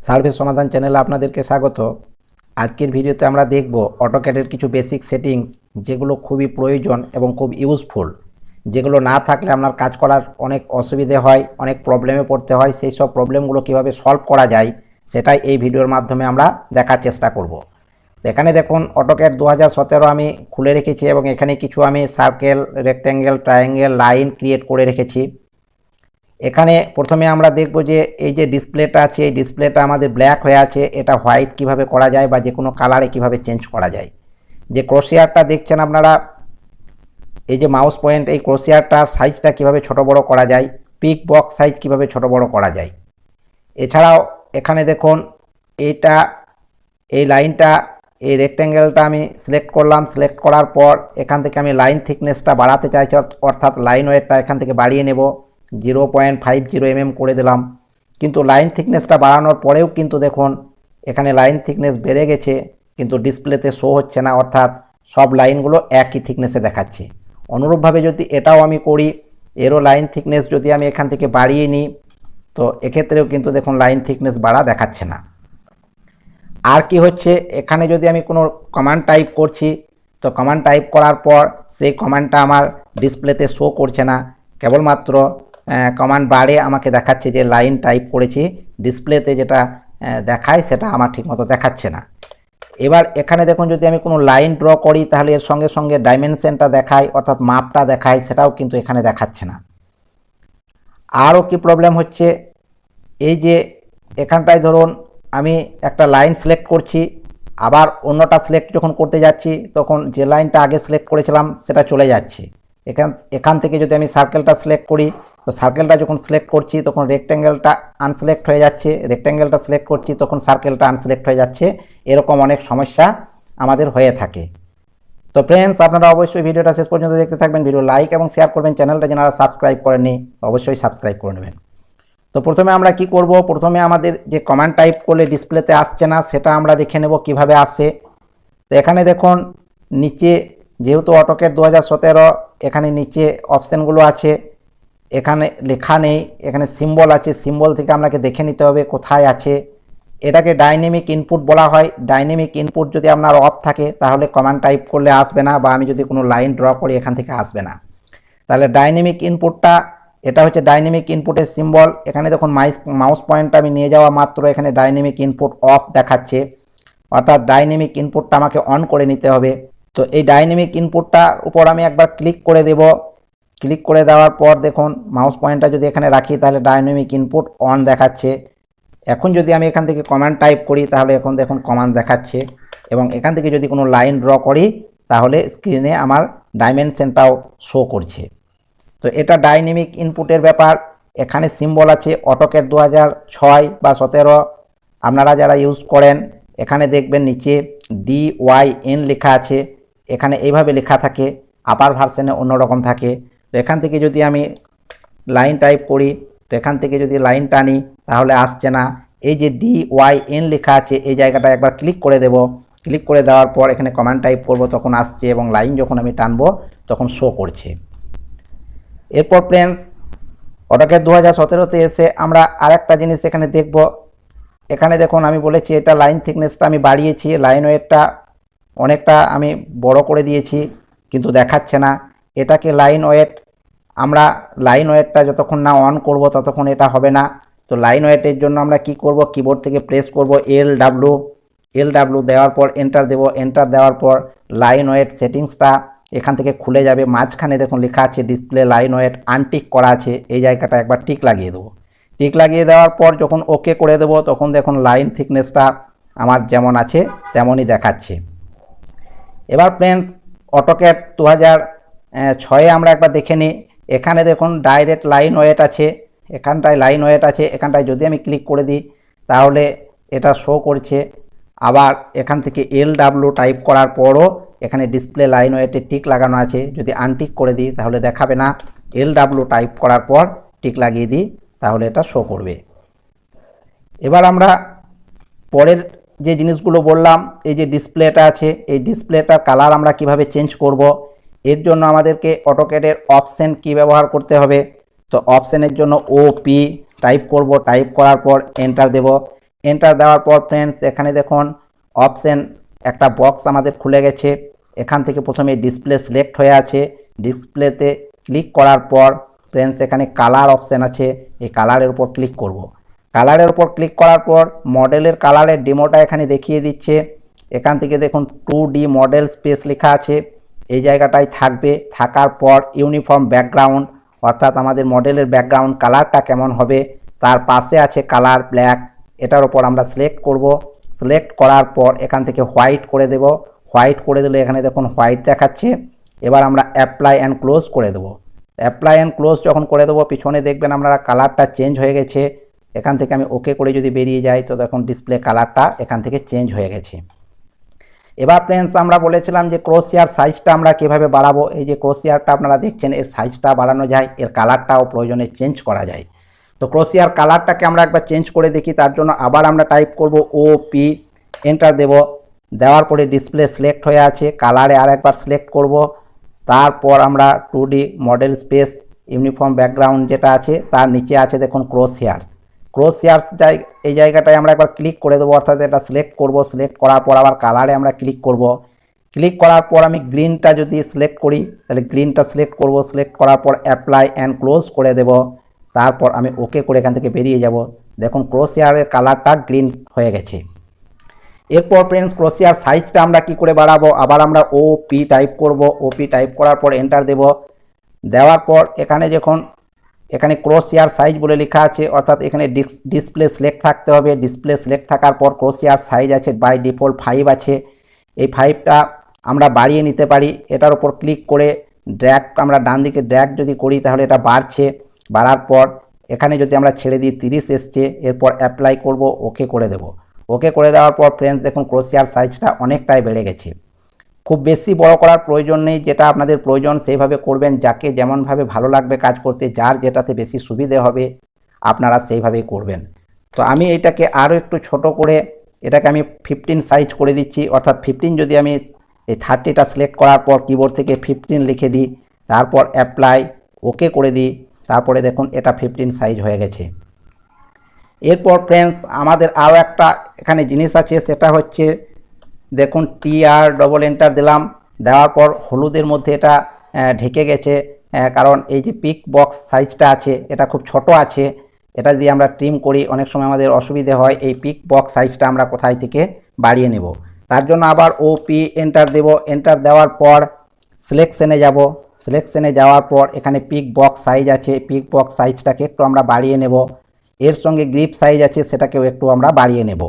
Service সমাধান চ্যানেলে আপনাদেরকে স্বাগত। আজকের ভিডিওতে আমরা দেখব অটোক্যাডের কিছু বেসিক সেটিংস যেগুলো খুবই প্রয়োজন এবং খুব ইউজফুল যেগুলো না থাকলে আপনার কাজ করার অনেক অসুবিধে হয়, অনেক প্রবলেমে পড়তে হয়। সেই সব প্রবলেমগুলো কীভাবে সলভ করা যায়, সেটাই এই ভিডিওর মাধ্যমে আমরা দেখার চেষ্টা করব। এখানে দেখুন অটোক্যাড দু হাজার সতেরো আমি খুলে রেখেছি এবং এখানে কিছু আমি circle rectangle triangle line create করে রেখেছি। এখানে প্রথমে আমরা দেখব যে এই যে ডিসপ্লেটা আছে, এই ডিসপ্লেটা আমাদের ব্ল্যাক হয়ে আছে। এটা হোয়াইট কীভাবে করা যায় বা যে কোনো কালারে কীভাবে চেঞ্জ করা যায়। যে ক্রোশিয়ারটা দেখছেন আপনারা, এই যে মাউস পয়েন্ট এই ক্রোশিয়ারটার সাইজটা কীভাবে ছোট বড় করা যায় পিক বক্স সাইজ কীভাবে ছোট বড় করা যায়। এছাড়াও এখানে দেখুন এইটা এই লাইনটা, এই রেক্ট্যাঙ্গেলটা আমি সিলেক্ট করলাম। সিলেক্ট করার পর এখান থেকে আমি লাইন থিকনেসটা বাড়াতে চাইছি অর্থ- অর্থাৎ লাইন ওয়েটটা এখান থেকে বাড়িয়ে নেব। Zero point five zero mm করে দিলাম। কিন্তু লাইন থিকনেসটা বাড়ানোর পরেও কিন্তু দেখুন, এখানে লাইন থিকনেস বেড়ে গেছে, কিন্তু ডিসপ্লেতে শো হচ্ছে না, অর্থাৎ সব লাইনগুলো একই থিকনেসে দেখাচ্ছে। অনুরূপভাবে যদি এটাও আমি করি, এরও লাইন থিকনেস যদি আমি এখান থেকে বাড়িয়ে নিই, তো এক্ষেত্রেও কিন্তু দেখুন লাইন থিকনেস বাড়া দেখাচ্ছে না। আর কি হচ্ছে, এখানে যদি আমি কোনো কমান্ড টাইপ করছি, তো কমান্ড টাইপ করার পর সেই কমান্ডটা আমার ডিসপ্লেতে শো করছে না। কেবলমাত্র কমান্ড বারে আমাকে দেখাচ্ছে যে লাইন টাইপ করেছি ডিসপ্লেতে যেটা দেখায় সেটা আমার ঠিকমতো দেখাচ্ছে না। এবার এখানে দেখুন, যদি আমি কোনো লাইন ড্র করি, তাহলে এর সঙ্গে সঙ্গে ডাইমেনশনটা দেখায়, অর্থাৎ মাপটা দেখায়, সেটাও কিন্তু এখানে দেখাচ্ছে না। আরও কি প্রবলেম হচ্ছে? এই যে এখানটায় ধরুন, আমি একটা লাইন সিলেক্ট করছি, আবার অন্যটা সিলেক্ট যখন করতে যাচ্ছি, তখন যে লাইনটা আগে সিলেক্ট করেছিলাম, সেটা চলে যাচ্ছে। এখান এখান থেকে যদি আমি সার্কেলটা সিলেক্ট করি তো সার্কেলটা যখন সিলেক্ট করছি, তখন রেক্ট্যাঙ্গেলটা আনসিলেক্ট হয়ে যাচ্ছে। রেক্ট্যাঙ্গেলটা সিলেক্ট করছি, তখন সার্কেলটা আনসিলেক্ট হয়ে যাচ্ছে। এরকম অনেক সমস্যা আমাদের হয়ে থাকে। তো ফ্রেন্ডস আপনারা অবশ্যই ভিডিওটা শেষ পর্যন্ত দেখতে থাকবেন। ভিডিও লাইক এবং শেয়ার করবেন। চ্যানেলটা যারা সাবস্ক্রাইব করেননি, অবশ্যই সাবস্ক্রাইব করে নেবেন। তো প্রথমে আমরা কি করব? প্রথমে আমাদের যে কমান্ড টাইপ করলে ডিসপ্লেতে আসছে না, সেটা আমরা দেখে নেব কীভাবে আসে। তো এখানে দেখুন, নিচে যেহেতু অটোকেট দু হাজার এখানে নিচে অপশানগুলো আছে। এখানে লেখা নেই, এখানে সিম্বল আছে সিম্বল থেকে আপনাকে দেখে নিতে হবে কোথায় আছে। এটাকে ডাইনামিক ইনপুট বলা হয়। ডাইনামিক ইনপুট যদি আপনার অফ থাকে, তাহলে কমান্ড টাইপ করলে আসবে না, বা আমি যদি কোনো লাইন ড্র করি, এখান থেকে আসবে না। তাহলে ডাইনামিক ইনপুটটা এটা হচ্ছে ডাইনামিক ইনপুটের সিম্বল এখানে দেখুন মাইস মাউস পয়েন্টটা আমি নিয়ে যাওয়া মাত্র, এখানে ডাইনামিক ইনপুট অফ দেখাচ্ছে। অর্থাৎ ডাইনামিক ইনপুটটা আমাকে অন করে নিতে হবে। তো এই ডাইনামিক ইনপুটটার উপর আমি একবার ক্লিক করে দেব। ক্লিক করে দেওয়ার পর দেখুন মাউস পয়েন্টটা যদি এখানে রাখি, তাহলে ডাইনামিক ইনপুট অন দেখাচ্ছে। এখন যদি আমি এখান থেকে কমান্ড টাইপ করি, তাহলে এখন দেখুন কমান্ড দেখাচ্ছে। এবং এখান থেকে যদি কোনো লাইন ড্র করি, তাহলে স্ক্রিনে আমার ডাইমেনশনটাও শো করছে। তো এটা ডাইনামিক ইনপুটের ব্যাপার। এখানে সিম্বল আছে অটোকেট দু ছয় বা সতেরো। আপনারা যারা ইউজ করেন, এখানে দেখবেন নিচে ডি ওয়াই এন লেখা আছে। এখানে এইভাবে লেখা থাকে আপার ভার্সনে অন্যরকম থাকে। তো এখান থেকে যদি আমি লাইন টাইপ করি, তো এখান থেকে যদি লাইন টানি, তাহলে আসছে না। এই যে ডি ওয়াই এন লেখা আছে, এই জায়গাটা একবার ক্লিক করে দেব। ক্লিক করে দেওয়ার পর এখানে কমান্ড টাইপ করব, তখন আসছে এবং লাইন যখন আমি টানবো, তখন শো করছে। এরপর ফ্রেন্ডস ওটাকে দু হাজার সতেরোতে এসে আমরা আরেকটা জিনিস এখানে দেখব। এখানে দেখুন, আমি বলেছি এটা লাইন থিকনেসটা আমি বাড়িয়েছি লাইন ওয়েটটা অনেকটা আমি বড় করে দিয়েছি, কিন্তু দেখাচ্ছে না। এটাকে লাইন ওয়েট আমরা লাইন ওয়েটটা যতক্ষণ না অন করব ততক্ষণ এটা হবে না। তো লাইন ওয়েটের জন্য আমরা কি করব? কিবোর্ড থেকে প্রেস করব এল ডাব্লু এল ডাব্লু দেওয়ার পর এন্টার দেব। এন্টার দেওয়ার পর লাইন ওয়েট সেটিংসটা এখান থেকে খুলে যাবে। মাঝখানে দেখুন লেখা আছে ডিসপ্লে লাইন ওয়েট আনটিক করা আছে। এই জায়গাটা একবার টিক লাগিয়ে দেবো। টিক লাগিয়ে দেওয়ার পর যখন ওকে করে দেবো, তখন দেখুন লাইন থিকনেসটা আমার যেমন আছে, তেমনই দেখাচ্ছে। এবার ফ্রেন্ডস অটোক্যাট দু হাজার ছয়ে আমরা একবার দেখে নিই। এখানে দেখুন ডাইরেক্ট লাইন ওয়েট আছে, এখানটায় লাইন ওয়েট আছে, এখানটায় যদি আমি ক্লিক করে দিই, তাহলে এটা শো করছে। আবার এখান থেকে এল ডাব্লু টাইপ করার পরও এখানে ডিসপ্লে লাইন ওয়েটে টিক লাগানো আছে। যদি আনটিক করে দিই, তাহলে দেখাবে না। এল ডাব্লু টাইপ করার পর টিক লাগিয়ে দিই, তাহলে এটা শো করবে। এবার আমরা পরের যে জিনিসগুলো বললাম, এই যে ডিসপ্লেটা আছে, এই ডিসপ্লেটার কালার আমরা কীভাবে চেঞ্জ করব এর জন্য আমাদেরকে অটোক্যাডের অপশন কি ব্যবহার করতে হবে? তো অপশানের জন্য ও পি টাইপ করব টাইপ করার পর এন্টার দেব। এন্টার দেওয়ার পর ফ্রেন্ডস এখানে দেখুন অপশান একটা বক্স আমাদের খুলে গেছে। এখান থেকে প্রথমে ডিসপ্লে সিলেক্ট হয়ে আছে। ডিসপ্লেতে ক্লিক করার পর ফ্রেন্ডস এখানে কালার অপশন আছে। এই কালারের উপর ক্লিক করব। কালারের উপর ক্লিক করার পর মডেলের কালারের ডেমোটা এখানে দেখিয়ে দিচ্ছে। এখান থেকে দেখুন টু ডি মডেল স্পেস লেখা আছে। এই জায়গাটায় থাকবে। থাকার পর ইউনিফর্ম ব্যাকগ্রাউন্ড, অর্থাৎ আমাদের মডেলের ব্যাকগ্রাউন্ড কালারটা কেমন হবে, তার পাশে আছে কালার ব্ল্যাক, এটার উপর আমরা সিলেক্ট করব। সিলেক্ট করার পর এখান থেকে হোয়াইট করে দেব। হোয়াইট করে দিলে এখানে দেখুন হোয়াইট দেখাচ্ছে। এবার আমরা অ্যাপ্লাই অ্যান্ড ক্লোজ করে দেবো। অ্যাপ্লাই অ্যান্ড ক্লোজ যখন করে দেবো, পিছনে দেখবেন আপনারা কালারটা চেঞ্জ হয়ে গেছে। এখান থেকে আমি ওকে করে যদি বেরিয়ে যাই, তো দেখুন ডিসপ্লে কালারটা এখান থেকে চেঞ্জ হয়ে গেছে। এবার ফ্রেন্ডস আমরা বলেছিলাম যে ক্রোশিয়ার সাইজটা আমরা কীভাবে বাড়াবো। এই যে ক্রোশিয়ারটা আপনারা দেখছেন, এর সাইজটা বাড়ানো যায়, এর কালারটাও প্রয়োজনে চেঞ্জ করা যায়। তো ক্রোশিয়ার কালারটাকে আমরা একবার চেঞ্জ করে দেখি, তার জন্য আবার আমরা টাইপ করব ও পি এন্টার দেব। দেওয়ার পরে ডিসপ্লে সিলেক্ট হয়ে আছে কালারে আর একবার সিলেক্ট করব। তারপর আমরা two model space uniform background যেটা আছে, তার নিচে আছে দেখুন ক্রস হেয়ার্স ক্রস হেয়ার্স যাই, এই জায়গাটায় আমরা একবার ক্লিক করে দেবো, অর্থাৎ এটা সিলেক্ট করব সিলেক্ট করার পর আবার কালারে আমরা ক্লিক করব। ক্লিক করার পর আমি গ্রিনটা যদি সিলেক্ট করি, তাহলে গ্রিনটা সিলেক্ট করব সিলেক্ট করার পর অ্যাপ্লাই অ্যান্ড ক্লোজ করে দেব। তারপর আমি ওকে করে এখান থেকে বেরিয়ে যাব। দেখুন ক্রস হেয়ারের কালারটা গ্রিন হয়ে গেছে। এরপর ফ্রেন্ডস ক্রোশিয়ার সাইজটা আমরা কি করে বাড়াবো? আবার আমরা ও পি টাইপ করব। ও পি টাইপ করার পর এন্টার দেব। দেওয়ার পর এখানে যখন এখানে ক্রোশিয়ার সাইজ বলে লেখা আছে, অর্থাৎ এখানে ডিসপ্লে সিলেক্ট থাকতে হবে। ডিসপ্লে সিলেক্ট থাকার পর ক্রোশিয়ার সাইজ আছে বাই ডিফল্ট ফাইভ আছে। এই ফাইভটা আমরা বাড়িয়ে নিতে পারি। এটার উপর ক্লিক করে ড্র্যাগ আমরা ডান দিকে ড্র্যাগ যদি করি, তাহলে এটা বাড়ছে। বাড়ার পর এখানে যদি আমরা ছেড়ে দিই, তিরিশ এসছে, এরপর অ্যাপ্লাই করব ওকে করে দেবো। ওকে করে দেওয়ার পর ফ্রেন্ডস দেখুন ক্রোশিয়ার সাইজটা অনেকটাই বেড়ে গেছে। খুব বেশি বড় করার প্রয়োজন নেই, যেটা আপনাদের প্রয়োজন সেইভাবে করবেন, যাকে যেমনভাবে ভালো লাগবে কাজ করতে, যার যেটাতে বেশি সুবিধে হবে, আপনারা সেইভাবেই করবেন। তো আমি এটাকে আরও একটু ছোট করে, এটাকে আমি ফিফটিন সাইজ করে দিচ্ছি, অর্থাৎ ফিফটিন যদি আমি এই থার্টিটা সিলেক্ট করার পর কিবোর্ড থেকে ফিফটিন লিখে দিই, তারপর অ্যাপ্লাই ওকে করে দিই, তারপরে দেখুন এটা ফিফটিন সাইজ হয়ে গেছে। এরপর ফ্রেন্ডস আমাদের আরও একটা এখানে জিনিস আছে, সেটা হচ্ছে দেখুন টি আর ডবল এন্টার দিলাম। দেওয়ার পর হলুদের মধ্যে এটা ঢেকে গেছে। কারণ এই যে পিক বক্স সাইজটা আছে, এটা খুব ছোট আছে, এটা দিয়ে আমরা ট্রিম করি, অনেক সময় আমাদের অসুবিধে হয়, এই পিক বক্স সাইজটা আমরা কোথায় থেকে বাড়িয়ে নেব। তার জন্য আবার ও পি এন্টার দেব। এন্টার দেওয়ার পর সিলেকশনে যাব। সিলেকশনে যাওয়ার পর এখানে পিক বক্স সাইজ আছে। পিক বক্স সাইজটাকে একটু আমরা বাড়িয়ে নেব। এর সঙ্গে গ্রিপ সাইজ আছে, সেটাকেও একটু আমরা বাড়িয়ে নেব।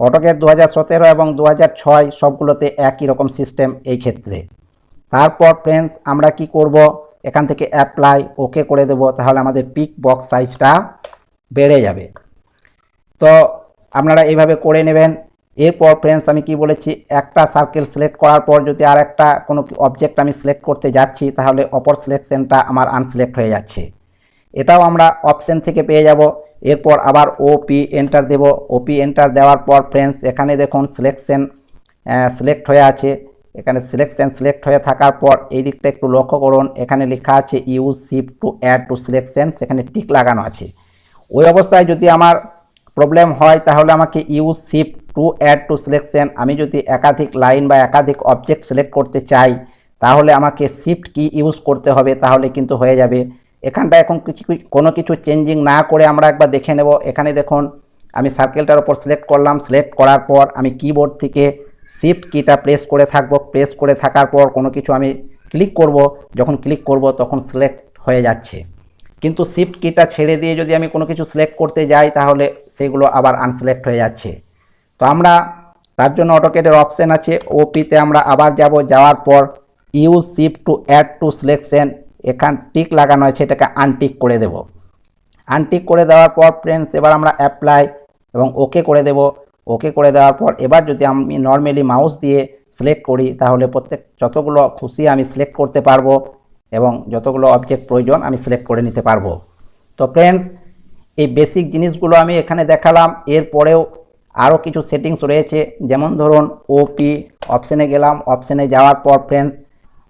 অটোকের দু হাজার সতেরো এবং দু হাজার ছয় সবগুলোতে একই রকম সিস্টেম এই ক্ষেত্রে। তারপর ফ্রেন্ডস আমরা কি করব? এখান থেকে অ্যাপ্লাই ওকে করে দেব, তাহলে আমাদের পিক বক্স সাইজটা বেড়ে যাবে। তো আপনারা এইভাবে করে নেবেন। এরপর ফ্রেন্ডস আমি কি বলেছি, একটা সার্কেল সিলেক্ট করার পর যদি আর একটা কোনো অবজেক্ট আমি সিলেক্ট করতে যাচ্ছি, তাহলে অপর সিলেকশনটা আমার আনসিলেক্ট হয়ে যাচ্ছে। এটাও আমরা অপশন থেকে পেয়ে যাব। এরপর আবার ওপি এন্টার দেব। ওপি এন্টার দেওয়ার পর ফ্রেন্ডস এখানে দেখুন সিলেকশন সিলেক্ট হয়ে আছে। এখানে সিলেকশন সিলেক্ট হয়ে থাকার পর এই দিকটা একটু লক্ষ্য করুন। এখানে লেখা আছে use shift to add to selection সেখানে টিক লাগানো আছে। ওই অবস্থায় যদি আমার প্রবলেম হয়, তাহলে আমাকে use shift to add to selection আমি যদি একাধিক লাইন বা একাধিক অবজেক্ট সিলেক্ট করতে চাই, তাহলে আমাকে শিফট কি ইউজ করতে হবে, তাহলে কিন্তু হয়ে যাবে। এখানটা এখন কিছু কোনো কিছু চেঞ্জিং না করে আমরা একবার দেখে নেব। এখানে দেখুন, আমি সার্কেলটার ওপর সিলেক্ট করলাম। সিলেক্ট করার পর আমি কিবোর্ড থেকে শিফট কিটা প্রেস করে থাকব। প্রেস করে থাকার পর কোনো কিছু আমি ক্লিক করব। যখন ক্লিক করব, তখন সিলেক্ট হয়ে যাচ্ছে। কিন্তু শিফট কিটা ছেড়ে দিয়ে যদি আমি কোনো কিছু সিলেক্ট করতে যাই, তাহলে সেগুলো আবার আনসিলেক্ট হয়ে যাচ্ছে। তো আমরা তার জন্য অটোকেটের অপশান আছে। ওপিতে আমরা আবার যাব। যাওয়ার পর use shift to add to selection এখান টিক লাগানো আছে এটাকে আনটিক করে দেব। আনটিক করে দেওয়ার পর ফ্রেন্ডস এবার আমরা অ্যাপ্লাই এবং ওকে করে দেব। ওকে করে দেওয়ার পর এবার যদি আমি নর্মালি মাউস দিয়ে সিলেক্ট করি, তাহলে প্রত্যেক, যতগুলো খুশি আমি সিলেক্ট করতে পারব এবং যতগুলো অবজেক্ট প্রয়োজন আমি সিলেক্ট করে নিতে পারব। তো ফ্রেন্ডস এই বেসিক জিনিসগুলো আমি এখানে দেখালাম। এরপরেও আরও কিছু সেটিংস রয়েছে। যেমন ধরুন ওপি অপশানে গেলাম। অপশানে যাওয়ার পর ফ্রেন্ডস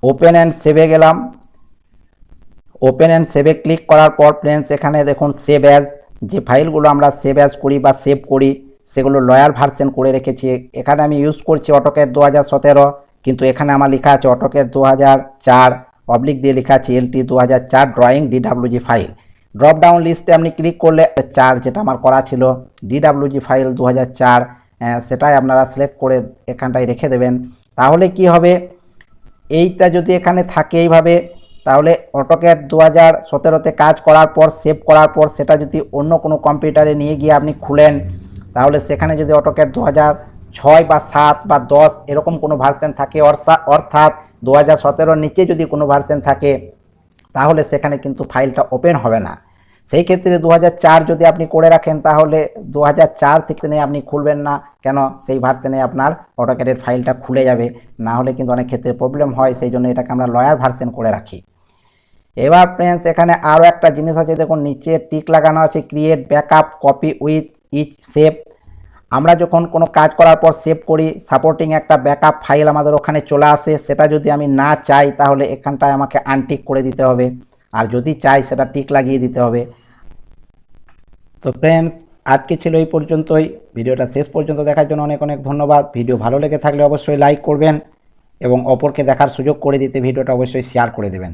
ওপেন অ্যান্ড সেভে গেলাম। ওপেন অ্যান্ড সেভে ক্লিক করার পর ফ্রেন্ডস এখানে দেখুন সেভ অ্যাজ যে ফাইলগুলো আমরা সেভ অ্যাজ করি বা সেভ করি, সেগুলো লয়ার ভার্সন করে রেখেছি। এখানে আমি ইউজ করছি অটোক্যাড দু হাজার সতেরো, কিন্তু এখানে আমার লেখা আছে অটোক্যাড দু হাজার চার অবলিক দিয়ে লেখা আছে এলটি দু হাজার চার drawing DWG file drop down লিস্টে আপনি ক্লিক করলে চার যেটা আমার করা ছিল ডিডাব্লিউজি ফাইল দু হাজার চার সেটাই আপনারা সিলেক্ট করে এখানটায় রেখে দেবেন। তাহলে কি হবে? এইটা যদি এখানে থাকে এইভাবে তাহলে অটোক্যাড দু হাজার সতেরোতে কাজ করার পর সেভ করার পর, সেটা যদি অন্য কোনো কম্পিউটারে নিয়ে গিয়ে আপনি খুলেন, তাহলে সেখানে যদি অটোক্যাড দু হাজার ছয় বা সাত বা দশ এরকম কোনো ভার্সন থাকে অর্থা- অর্থাৎ দু হাজার সতেরোর নিচে যদি কোনো ভার্সন থাকে, তাহলে সেখানে কিন্তু ফাইলটা ওপেন হবে না। সেই ক্ষেত্রে দু যদি আপনি করে রাখেন, তাহলে দু হাজার চার থেকে আপনি খুলবেন না, কেন? সেই ভার্সেনে আপনার অটোক্যাডের ফাইলটা খুলে যাবে। না হলে কিন্তু অনেক ক্ষেত্রে প্রবলেম হয়, সেই জন্য এটাকে আমরা লয়ার ভার্সন করে রাখি। এবার ফ্রেন্ডস এখানে আরও একটা জিনিস আছে, দেখুন, নিচে টিক লাগানো আছে create backup copy with each save আমরা যখন কোনো কাজ করার পর সেভ করি সাপোর্টিং একটা ব্যাকআপ ফাইল আমাদের ওখানে চলে আসে, সেটা যদি আমি না চাই, তাহলে এখানটায় আমাকে আনটিক করে দিতে হবে। আর যদি চাই, সেটা টিক লাগিয়ে দিতে হবে। তো ফ্রেন্ডস আজকে ছিল এই পর্যন্তই। ভিডিওটা শেষ পর্যন্ত দেখার জন্য অনেক অনেক ধন্যবাদ। ভিডিও ভালো লেগে থাকলে অবশ্যই লাইক করবেন এবং অপরকে দেখার সুযোগ করে দিতে ভিডিওটা অবশ্যই শেয়ার করে দেবেন।